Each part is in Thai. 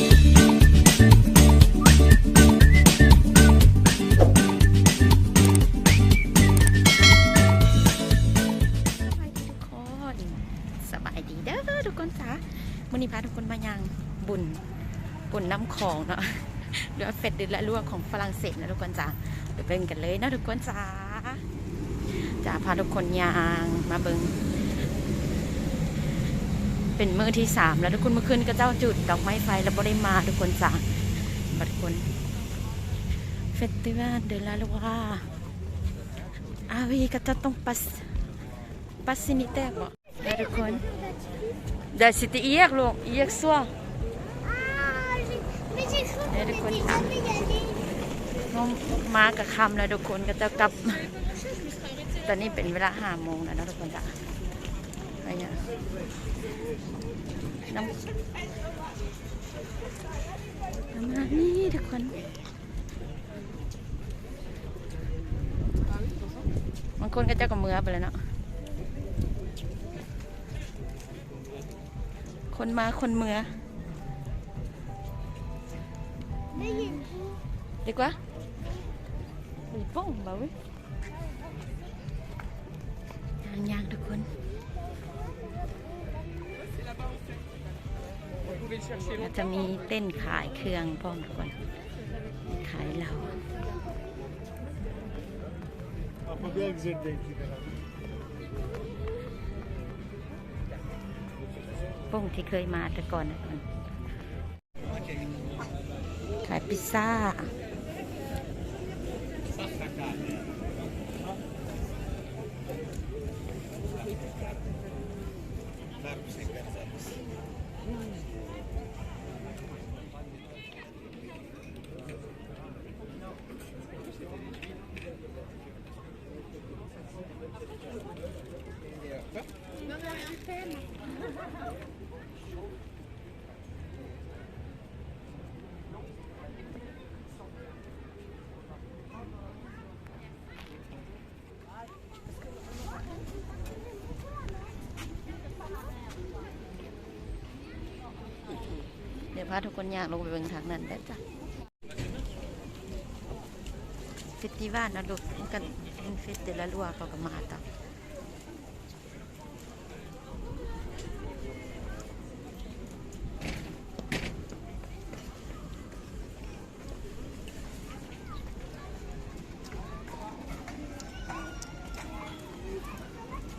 สบายดีทุกคนสบายดีเด้อทุกคนจ้ามื่อนี้พาทุกคนมายังบุญบุญน้ำของเนาะเรือเฟดดือนละลวกของฝรั่งเศสนะทุกคนจ้าไปเบิ่งกันเลยนะทุกคนจ้าจะพาทุกคนยางมาเบิ่ง เป็นมือที่สามแล้วทุกคนเมื่อคืนก็เจ้าจุดดอกไม้ไฟแล้วบ่ได้มาทุกคนจ้าบัดทุกคนเฟสติวัลเดลาลวาอาวีก็จะต้องปัสปัสซินิเตกบ่นะทุกคนเดี๋ยวสิติเอียกลูกเอียกซัว Ah, mais j'ai cru Il y a des que coins tu de table. devais y aller. น้องมากับคำแล้วทุกคนก็จะกลับ ตอนนี้เป็นเวลาห้าโมงแล้วนะทุกคนจ้ะ อะไรเนี่ยน้ำประมานี้ทุกคนบางคนก็จะกับมือไปเลยเนาะคนมาคนเมือ Mais il y a une boue. ดีกว่าดีป้องบ่าว้ยย่างย่างทุกคน ก็จะมีเต้นขายเครื่องพร้อมทุกคนขายเหล้า Ama bien güzel denk gider. ป้องที่เคยมาแต่ก่อนนะทุกคนขายพิซซ่าแบบสิบเดี๋ยว พาทุกคนอยากลงไปเบิ่งทางนั้นได้จ้ะเฟสติวัลนะลูกมันกันเป็นเฟสเดลลัวเขาก็มาต่อ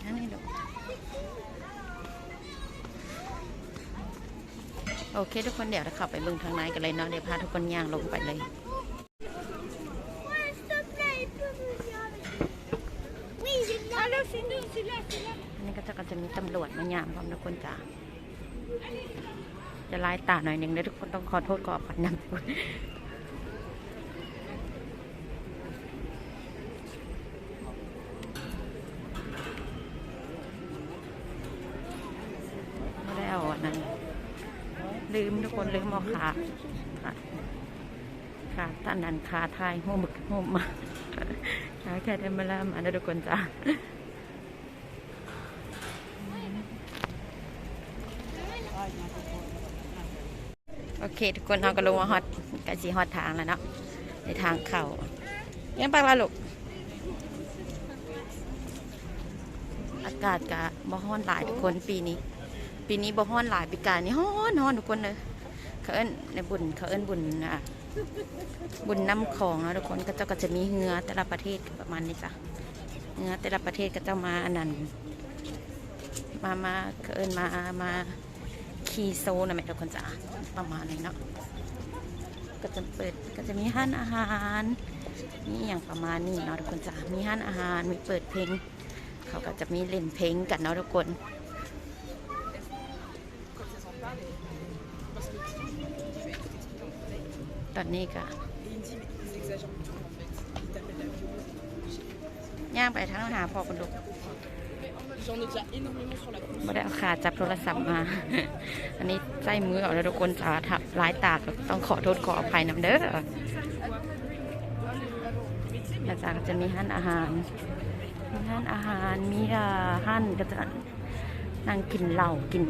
นั่นนี่ลูก โอเค ทุกคนเดี๋ยวเราขับไปเบิ่งทางไหนกันเลยเนาะเดี๋ยวพาทุกคนย่างลงไปเลยอันนี้ก็จะก็จะมีตำรวจมาย่างพร้อมทุกคนจ้าจะลายตาหน่อยหนึ่งเลยทุกคนต้องขอโทษขออภัยนะทุกคนไม่ได้เอาอันนั้น ลืมทุกคนลืมอขาขาขาท่านนันขาทายหัวมึกหัวมาขาแค่เดนมาลามานะทุกคนจ้าโอเค ทุกคนเราก็ลงมาฮอตกันสีฮอตทางแล้วเนาะในทางเข้ายังไปว่าลูกอากาศกะบ่ฮ้อนหลายทุกคนปีนี้ ปีนี้บ่ฮ้อนหลายปีกายนี่ฮ้อนฮ้อนทุกคนเลย เขาเอิ้นในบุญเขาเอิ้นบุญอะบุญน้ำของนะทุกคนก็เจ้าก็จะมีเหือแต่ละประเทศประมาณนี้จ้ะเหือแต่ละประเทศก็เจ้ามาอันนั้นมามาเขาเอิ้นมามาคีโซนะแม่ทุกคนจ้าประมาณนี้เนาะก็จะเปิดก็จะมีห้านอาหารนี่อย่างประมาณนี้เนาะทุกคนจ้ามีห้านอาหารมีเปิดเพลงเขาก็จะมีเล่นเพลงกันเนาะทุกคน ตอนนี้ก็ย่างไปทั้งหาพอคุณลูกไม่ได้เอาขาจับโทรศัพท์มา อันนี้ใจมือเอาแล้วทุกคนสาทับร้ายตากต้องขอโทษขออภัยนำเด้ออาจากจะมีห้านอาหาร มีห้านอาหาร มีอ่อห้านก็จะนั่งกินเหล้ากิน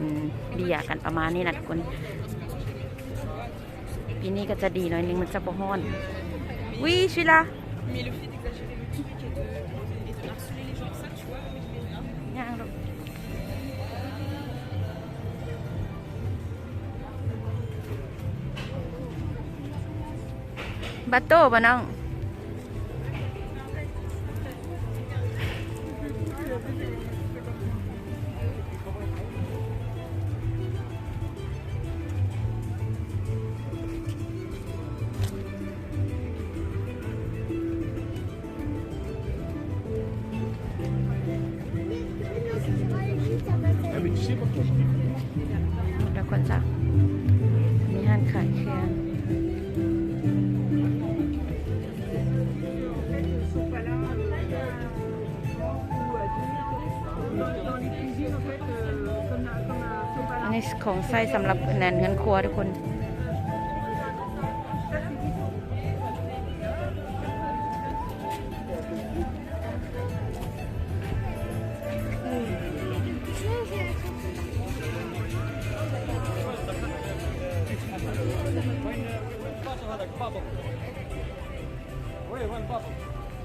เบียร์กันประมาณนี้นะทุกคน ปีนี้ก็จะดีหน่อยนึงมันจะบ่ฮ้อนวิชิลา Mais le fait d'exagérer le truc et de, et de harceler les gens avec ça, tu vois, ย่างลูกบัตโต้บ่น้อง Ah, mais tu sais pourquoi je dis เดี๋ยวคนจ้ะมีห้านขายเครื่องอันนี้ของไส้สำหรับแนนเงินครัวทุกคน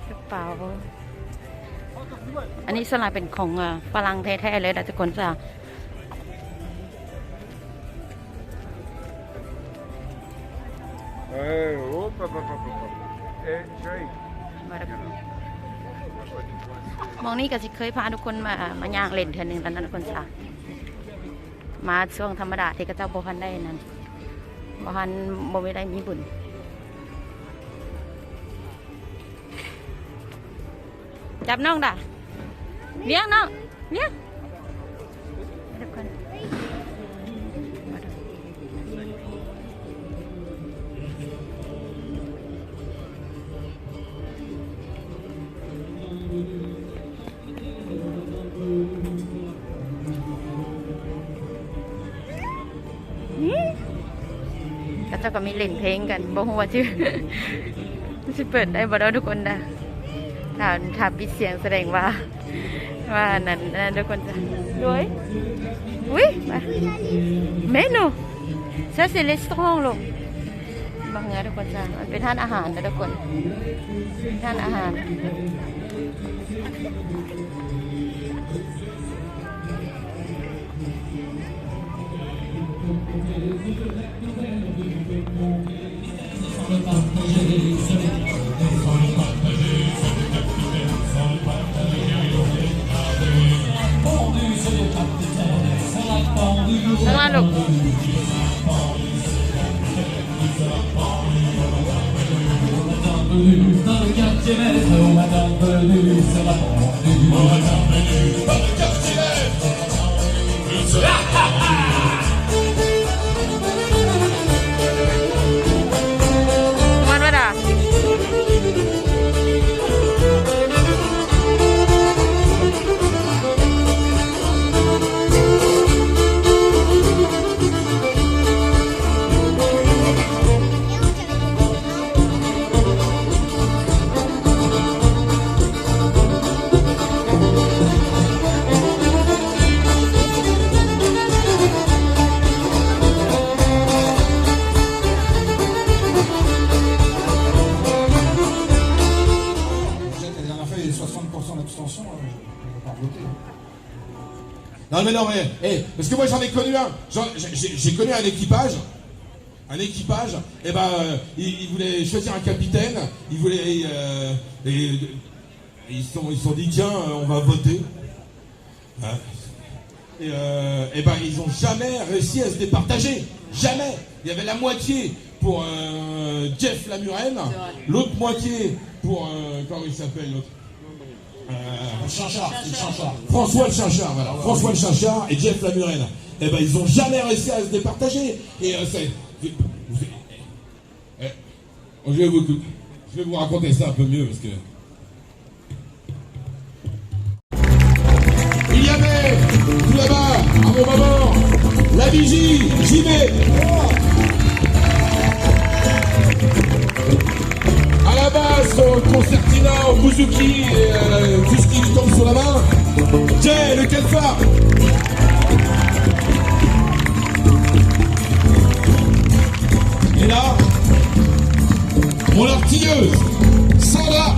กระเป๋า อันนี้สลายเป็นของฝรั่งแท้ๆเลยนะทุกคนจ้ะ Euh, hop, hop, hop, hop, hop. Eh, chérie. มามองนี่ก็สิเคยพาทุกคนมา มาย่างเล่นเทือนหนึ่งตอนนั้นทุกคนจ้ะมาช่วงธรรมดาที่กระเจ้าบ่พันได้นั่นบ่พันบ่ไม่ได้มีบุญ จับน้องด่ะเลี้ยงน้องเลี้ยงทุกคนกระเจ้าก็มีเล่นเพลงกันบ่ฮู้ว่าชื่อสิเปิดได้บ่เนาะทุกคนนะ ถ้าถ้าปิดเสียงแสดงว่า ว่านั่นนั่นทุกคนจะด้วยอุ้ยมาเมนู ça c'est restaurant ลูกบางเงือทุกคนจ้ะมันเป็นท่านอาหารนะทุกคนท่านอาหารข้ Dans le Non mais non mais, eh, parce que moi j'en ai connu un, j'ai connu un équipage, un équipage, et ben euh, il, il voulait choisir un capitaine, il voulait, euh, et, et ils se sont, ils se sont dit tiens euh, on va voter, Hein. et, euh, et ben ils ont jamais réussi à se départager, jamais. Il y avait la moitié pour euh, Jeff Lamuren, l'autre moitié pour euh, comment il s'appelle l'autre? François le Chinchard, voilà. François le et Jeff Lamuren. Eh ben, ils ont jamais réussi à se départager. Et euh, c'est. eh, je, vais vous, je vais vous raconter ça un peu mieux parce que. Il y avait tout là-bas, à mon moment, la vigie, j'y. La base, au concertina, au bouzouki, euh, tout ce qui lui tombe sur la main. Jay, le calfar. Et là, pour l'artilleuse, Sandra.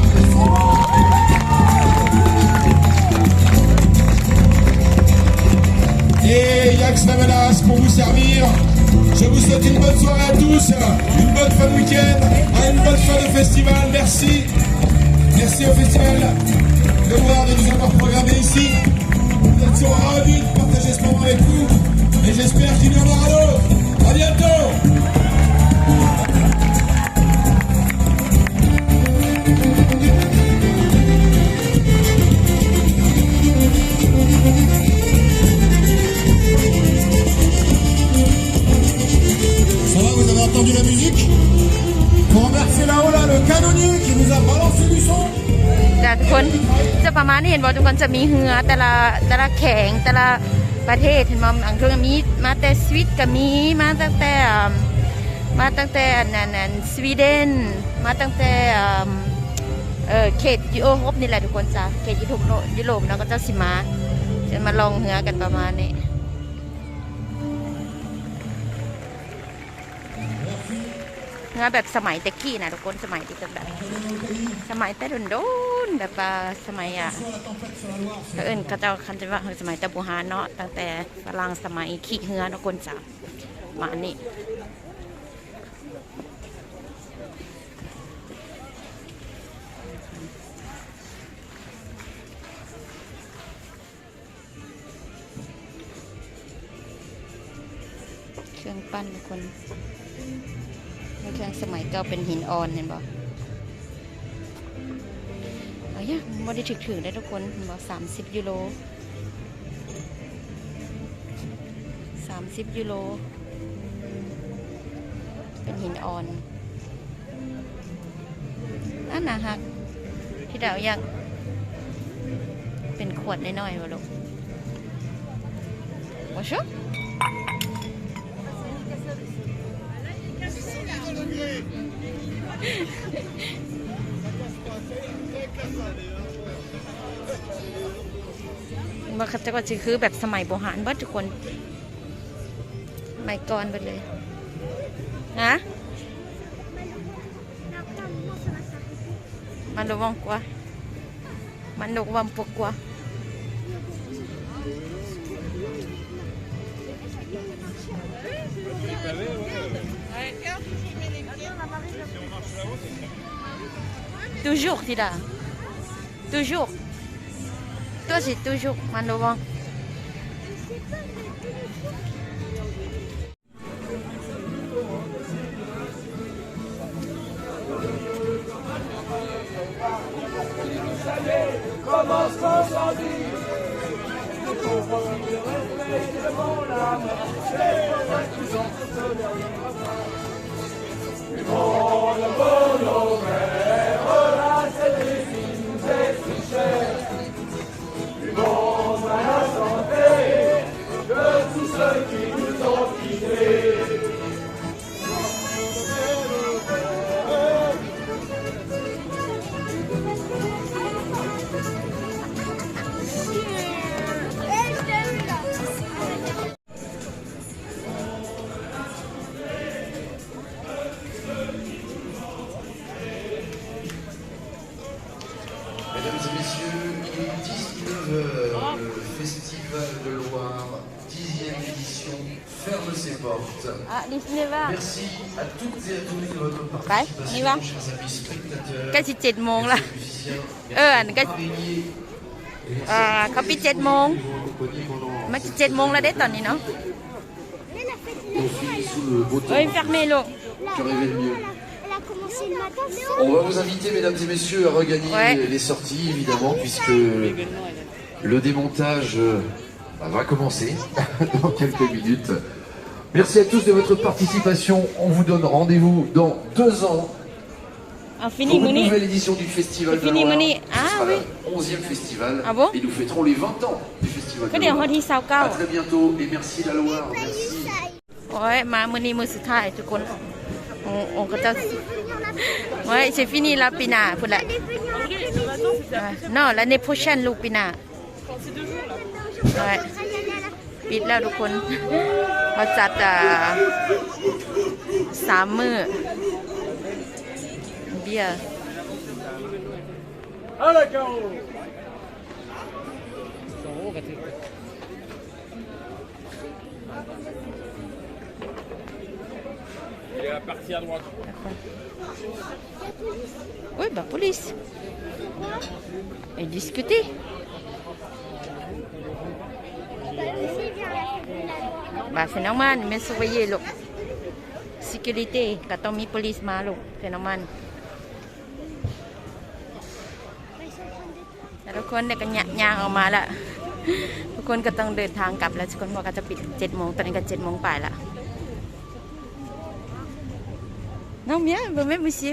Et Yax la menace pour vous servir. Je vous souhaite une bonne soirée à tous, une bonne fin de week-end, une bonne fin de festival. Merci. Merci au festival de voir de nous avoir programmé ici. Nous étions ravis de partager ce moment avec vous. Et j'espère qu'il y en aura d'autres. À bientôt. ห็นบอกทุกคนจะมีเหือแต่ละแต่ละแข่งแต่ละประเทศเห็นบอกอังกฤษมีมาแต่สวิตก็มีมาตั้งแต่มาตั้งแต่นั่นนั่นสวีเดนมาตั้งแต่เออเขตยุโรปนี่แหละทุกคนจ้ะเขตยุโรปยุโรปเนาะก็จะสิมาจะมาลองเหือกันประมาณนี้ เหือแบบสมัยตะกี้นะทุกคนสมัยที่จะแบบสมัยแต่โดนๆแบบว่าสมัยอะเขาเอิ้นเขาจ้าคันจะว่าสมัยตะบูฮานเนาะตั้งแต่ฝรั่งสมัยขี้เหือเนาะคนจ้ามานี่เครื่องปั้นทุกคน เครื่องสมัยเก่าเป็นหินอ่อนเห็นบ่เอาอย่างบ่ได้ถึกถึงได้ทุกคนบอกสามสิบยูโรสามสิบยูโร เป็นหินอ่อนอันนะฮักที่ดาวอยากเป็นขวดน้อยๆวะลูกวะชุ มาคัจะก็จะคือแบบสมัยโบราณบิดทุกคนสมัยก่อนเบิดเลยฮะมันระวังกว่า มันระวังปวกกว่า Toujours, tu là. Toujours. Toi, j'ai toujours mal au vent. Comment qui reflètent mon âme. Mesdames et messieurs, il est 19h, le Festival de Loire, 10e édition, ferme ses portes. Ah, Disney va. Merci à toutes et à tous de votre Bye, on y va. participation, chers amis spectateurs, ใกล้สิเจ็ดโมงละ musiciens. เอออันก็ Araignée et อ่าเขาปิดเจ็ดโมง nous vont accompagner pendant มันเจ็ดโมงแล้วได้ตอนนี้เนาะ Elle a fait une on finit sous le beau temps. เอ้ย fermé ลูก Tu rêvais le mieux. On va vous inviter, mesdames et messieurs, à regagner Ouais. les sorties, évidemment, puisque le démontage euh, va commencer dans quelques minutes. Merci à tous de votre participation. On vous donne rendez-vous dans deux ans เอาฟินิ pour มือ une นี่ nouvelle édition du Festival de Fini, Loire. Moni. Ce Ah, sera oui. le 11e festival. Ah bon Et nous fêterons les 20 ans du Festival ก็ de เดี๋ยว Loire. วันที่สาวเก้า À très bientôt et merci la Loire. Merci. โอ้ยมามือนี้มือสุดท้ายทุกคน องค์องค์ก็จะโอ้ย c'est fini la pina พูดละ Elle est venue en Après, le matin, c'était à non l'année prochaine ลูกปีหน้า quand c'est deux jours là. ใช่ Elle est à la ปิดแล้วทุกคนเขาจัดอ่าสามมือ beer Allez, Caro Il est parti à droite. Oui, bah police. Et discuter. Bah c'est normal, mais surveiller ลูก sécurité ก็ต้องมี police มาลูก c'est normal แต่ทุกคนเนี่ยก็ยะยางออกมาละทุกคนก็ต้องเดินทางกลับแล้วทุกคนบอก็จะปิดเจ็ดโมงตอนนี้ก็เจ็ดโมงไปละ น้องเมียบ่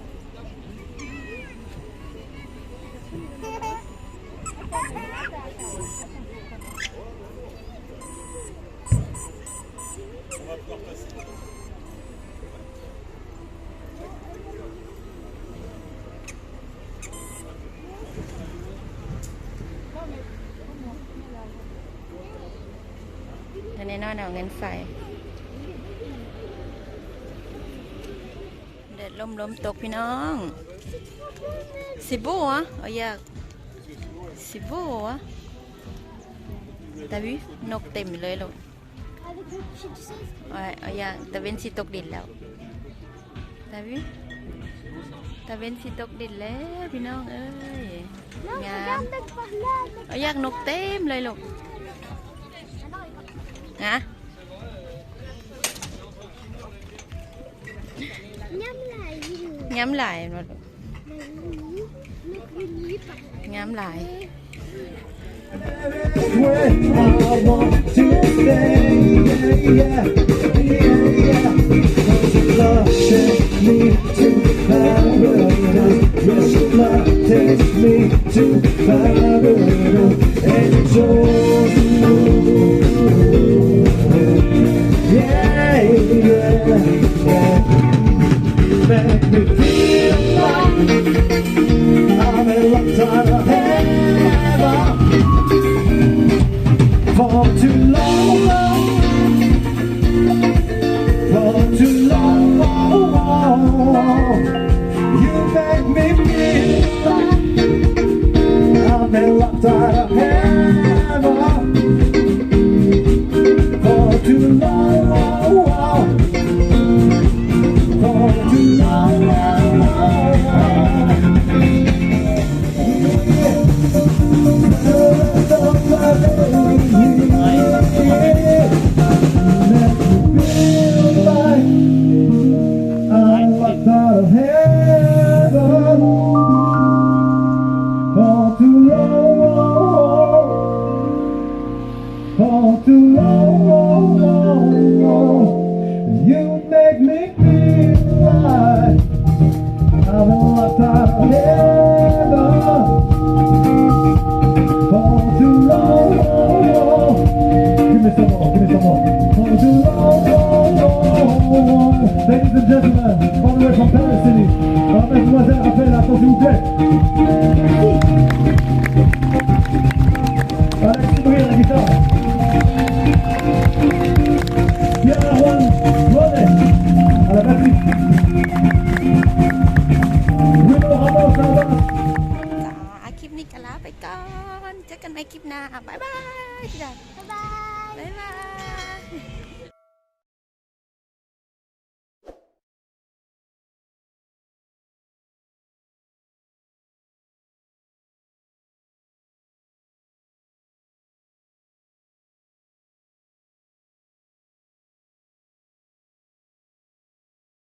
อาเงินเหรียญใส่แล้วก็เดินนอนนี้นอนเอาเงินใส่เด็ดลมลมตกพี่น้องสิโบอะเอาอยากสิโบอะตาวินกเต็มเลยลูกเอาอาอยากตะเวนสิตกดินแล้วตาวิตะเวนสิตกดินแล้วพี่น้องเอ้ยงามเอาอยากนกเต็มเลยลูก hả? Nhắm lại nhắm lại takes me to Babylon and yeah, yeah, yeah. Make me feel like I'm in love time of